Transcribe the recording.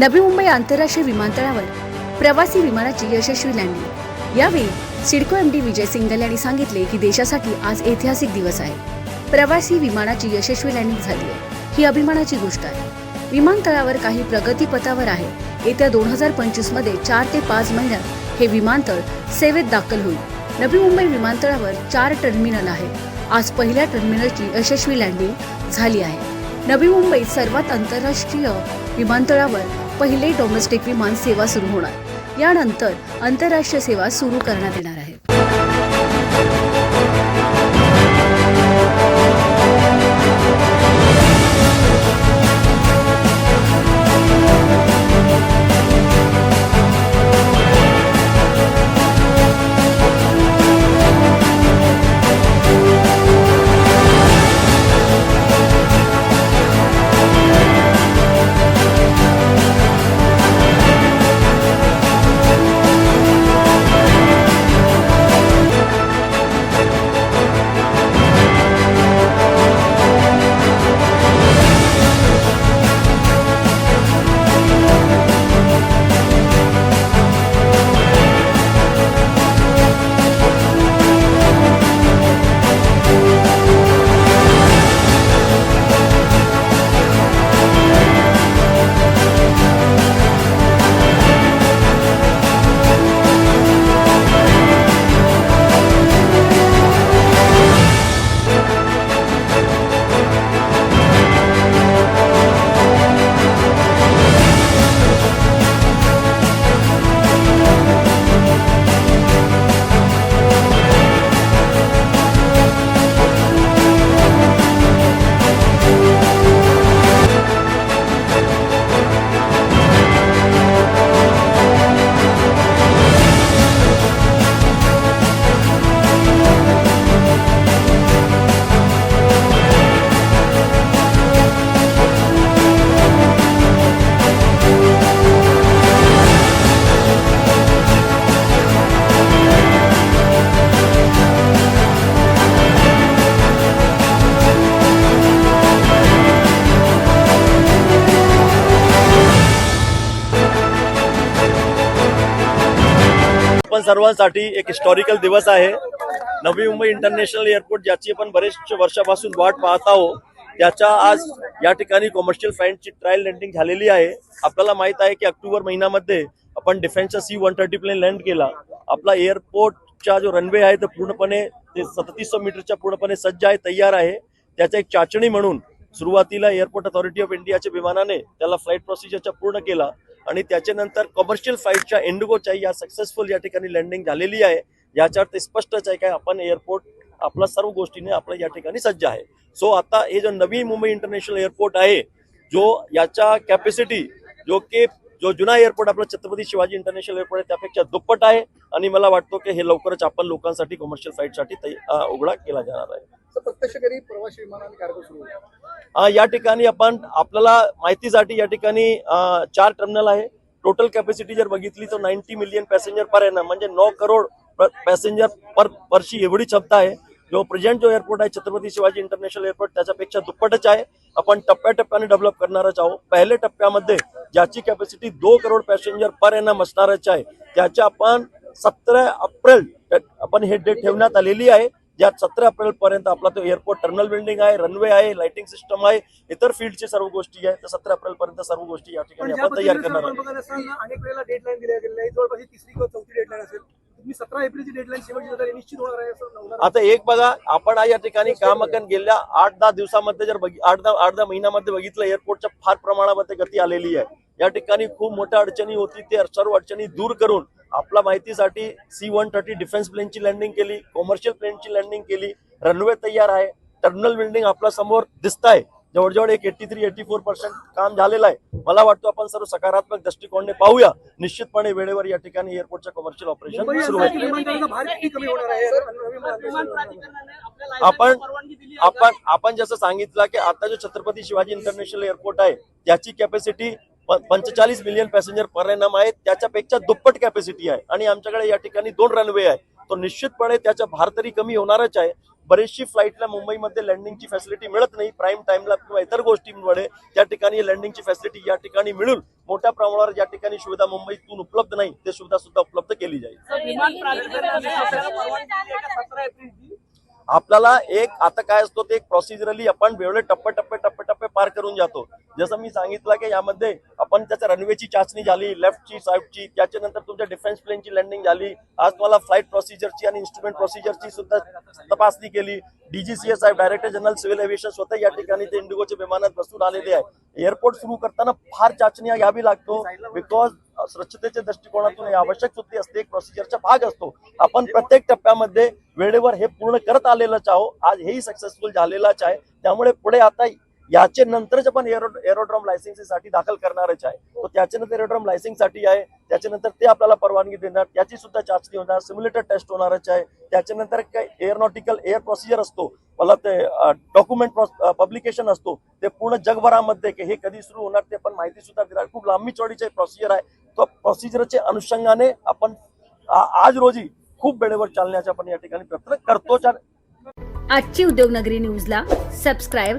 नवी मुंबई आंतरराष्ट्रीय विमानतळावर प्रवासी विमानाची यशस्वी लँडिंग यावेळी CIDCO M D Vijay single यांनी सांगितले की देशासाठी आज ऐतिहासिक दिवस आहे. प्रवासी विमानाची यशस्वी लँडिंग झाली आहे. ही अभिमानाची गोष्ट आहे. विमानतळावर काही प्रगतीपथावर आहे. येत्या दोन हजार पंचवीसमध्ये चार ते पाच महिन्यात हे विमानतळ सेवेत दाखल होईल. नवी मुंबई विमानतळावर चार टर्मिनल आहेत आज पहिल्या टर्मिनलची यशस्वी लँडिंग झाली आहे. नवी मुंबईत सर्वात आंतरराष्ट्रीय विमानतळावर पहिले डोमेस्टिक विमान सेवा सुरू होणार. यानंतर आंतरराष्ट्रीय सेवा सुरू करण्यात येणार आहे. आपण सर्वांसाठी एक हिस्टॉरिकल दिवस आहे. नवी मुंबई इंटरनॅशनल एअरपोर्ट ज्याची आपण बरेच वर्षापासून वाट पाहत आहोत त्याच्या आज या ठिकाणी कमर्शियल फ्लाईटची ट्रायल लँडिंग झालेली आहे. आपल्याला माहीत आहे की ऑक्टोबर महिन्यामध्ये आपण डिफेन्सचा C one thirty plane land केला. आपला एअरपोर्टचा जो रनवे आहे तो पूर्णपणे ते सदतीसशे मीटरच्या पूर्णपणे सज्ज आहे तयार आहे. त्याचा एक चाचणी म्हणून सुरुवातीला एअरपोर्ट अथॉरिटी ऑफ इंडियाच्या विमानाने त्याला फ्लाईट प्रोसिजरचा पूर्ण केला. आणि त्याच्यानंतर कमर्शियल फ्लाईटच्या एंडगोच्या या सक्सेसफुल या ठिकाणी लँडिंग झालेली आहे. याच्यावर ते स्पष्टच आहे काय आपण एअरपोर्ट आपला सर्व गोष्टीने आपल्या या ठिकाणी सज्ज आहे. सो आता हे जो नवी मुंबई इंटरनॅशनल एअरपोर्ट आहे जो याच्या कॅपॅसिटी जो की जो जुना एअरपोर्ट आपला छत्रपती शिवाजी इंटरनॅशनल एअरपोर्ट आहे त्यापेक्षा दुप्पट आहे. आणि मला वाटतो की हे लवकरच आपण लोकांसाठी कमर्शियल फ्लाईटसाठी उघडा केला जाणार आहे. प्रत्यक्ष घरी प्रवासी विमानाने कार्य सुरू या ठिकाणी आपण आपल्याला माहितीसाठी या ठिकाणी चार टर्मिनल आहे. टोटल कॅपॅसिटी जर बघितली तर नाईन्टी मिलियन पॅसेंजर पर आहे ना म्हणजे नऊ करोड पॅसेंजर पर वर्षी एवढी क्षमता आहे. जो प्रेझेंट जो एअरपोर्ट आहे छत्रपती शिवाजी इंटरनॅशनल एअरपोर्ट त्याच्यापेक्षा दुप्पटच आहे. आपण टप्प्याटप्प्याने डेव्हलप करणारच आहोत. पहिल्या टप्प्यामध्ये ज्याची कॅपॅसिटी दोन करोड पॅसेंजर पर एनम असणारच आहे त्याच्या आपण सतरा एप्रिल आपण हे डेट ठेवण्यात आलेली आहे. ज्यात सतरा एप्रिल पर्यंत आपला तो एअरपोर्ट टर्मिनल बिल्डिंग आहे रनवे आहे लाइटिंग सिस्टम आहे इतर फील्डची सर्व गोष्टी आहे तर सतरा एप्रिल पर्यंत सर्व गोष्टी या ठिकाणी आपण तयार करणार आपण आहे बघत असताना अनेक वेळेला डेडलाईन दिल्या गेलेल्या आहे जवळपास ही तिसरी किंवा चौथी डेडलाईन असेल. तुम्ही सतरा एप्रिलची डेडलाईन शेवटची तारीख निश्चित होणार आहे असं होणार आहे. आता एक बघा आपण या ठिकाणी कामकन गेल्या आठ दहा दिवसामध्ये जर आठ दहा आठ दहा महिन्यामध्ये बघितलं एअरपोर्टच्या फार प्रमाणामध्ये गती आलेली आहे. या ठिकाणी खूप मोठ्या अडचणी होती. ते सर्व अडचणी दूर करून आपल्या माहितीसाठी सी वन थर्टी डिफेन्स प्लेनची लँडिंग केली कमर्शियल प्लेनची लँडिंग केली. रनवे तयार आहे. टर्मिनल बिल्डिंग आपल्यासमोर दिसत आहे जवळजवळ एक eighty three eighty four percent काम झालेलं आहे. मला वाटतं आपण सर्व सकारात्मक दृष्टिकोनाने पाहूया. निश्चितपणे वेळेवर या ठिकाणी एअरपोर्टच्या कमर्शियल ऑपरेशन सुरू होईल. आपण आपण आपण जसं सांगितलं की आता जो छत्रपती शिवाजी इंटरनॅशनल एअरपोर्ट आहे त्याची कॅपॅसिटी पंचेचाळीस मिलियन पॅसेंजर पर एनम आहे त्याच्यापेक्षा दुप्पट कॅपॅसिटी आहे. आणि आमच्याकडे या ठिकाणी दोन रनवे आहे. तो निश्चितपणे त्याचा भार तरी कमी होणारच आहे. बरेचशी फ्लाईटला मुंबईमध्ये लँडिंगची फॅसिलिटी मिळत नाही. प्राईम टाइमला किंवा इतर गोष्टींमुळे त्या ठिकाणी लँडिंगची फॅसिलिटी या ठिकाणी मिळून मोठ्या प्रमाणावर ज्या ठिकाणी सुविधा मुंबईतून उपलब्ध नाही ते सुविधा सुद्धा उपलब्ध केली जाईल. आपल्याला एक आता काय असतो ते एक प्रोसिजरली आपण वेगळे टप्पे टप्पे टप्पे टप्पे पार करून जातो. जसं मी सांगितलं की यामध्ये आपण त्याच्या रनवेची चाचणी झाली लेफ्टची साईडची त्याच्यानंतर तुमच्या डिफेन्स प्लेनची लँडिंग झाली. आज तुम्हाला फ्लाईट प्रोसिजरची आणि इन्स्ट्रुमेंट प्रोसिजरची सुद्धा तपासणी केली. डीजीसीएस साहेब डायरेक्टर जनरल सिव्हिल एव्हिएशन स्वतः या ठिकाणी ते इंडिगोच्या विमानात बसून आलेले आहे. एअरपोर्ट सुरू करताना फार चाचण्या घ्यावी लागतो. बिकॉज स्वच्छतेच्या दृष्टिकोनातून हे आवश्यक सुद्धा असते. एक प्रोसिजरचा भाग असतो. आपण प्रत्येक टप्प्यामध्ये वेळेवर हे पूर्ण करत आलेलंच आहो आज हेही सक्सेसफुल झालेलंच आहे. त्यामुळे पुढे आता याचे नंतरच आपण एरो एरोड्रॉम लायसन्ससाठी दाखल करणारच आहे. तो त्याच्यानंतर एरोड्रॉम लायसन्ससाठी आहे. त्याच्यानंतर ते आपल्याला परवानगी देणार. त्याची सुद्धा चाचणी होणार. सिम्युलेटर टेस्ट होणारच आहे. त्याच्यानंतर काय एअरनॉटिकल एअर प्रोसिजर असतो. मला ते डॉक्युमेंट पब्लिकेशन असतो. ते पूर्ण जगभरामध्ये की हे कधी सुरू होणार ते पण माहिती सुद्धा देणार. खूप लांबी चौडीचे प्रोसिजर आहे. तो प्रोसिजरच्या अनुषंगाने आपण आज रोजी खूप वेळेवर चालण्याचा आपण या ठिकाणी प्रयत्न करतोच आजची उद्योगनगरी न्यूजला सबस्क्राईब